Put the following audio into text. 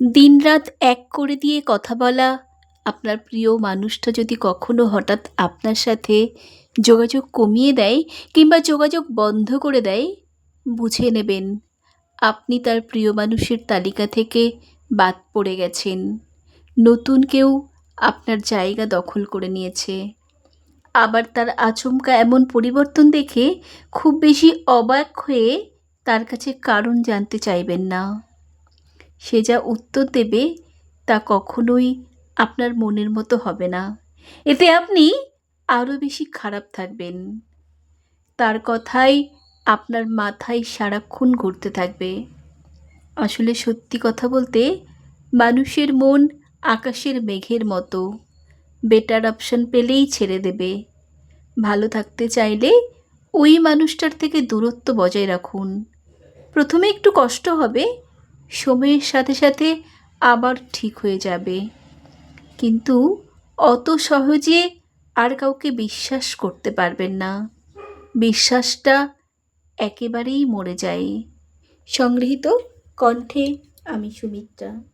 দিনরাত এক করে দিয়ে কথা বলা। আপনার প্রিয় মানুষটা যদি কখনো হঠাৎ আপনার সাথে যোগাযোগ কমিয়ে দেয় কিংবা যোগাযোগ বন্ধ করে দেয়, বুঝে নেবেন, আপনি তার প্রিয় মানুষের তালিকা থেকে বাদ পড়ে গেছেন। নতুন কেউ আপনার জায়গা দখল করে নিয়েছে। আবার তার আচমকা এমন পরিবর্তন দেখে খুব বেশি অবাক হয়ে তার কাছে কারণ জানতে চাইবেন না। সে যা উত্তর দেবে তা কখনোই আপনার মনের মতো হবে না। এতে আপনি আরও বেশি খারাপ থাকবেন। তার কথাই আপনার মাথায় সারাক্ষণ ঘুরতে থাকবে। আসলে সত্যি কথা বলতে মানুষের মন আকাশের মেঘের মতো। বেটার অপশন পেলেই ছেড়ে দেবে। ভালো থাকতে চাইলে ওই মানুষটার থেকে দূরত্ব বজায় রাখুন। প্রথমে একটু কষ্ট হবে সময়ের সাথে সাথে আবার ঠিক হয়ে যাবে। কিন্তু অত সহজে আর কাউকে বিশ্বাস করতে পারবেন না। বিশ্বাসটা একেবারেই মরে যায়। সংগৃহীত কণ্ঠে আমি সুমিত্রা।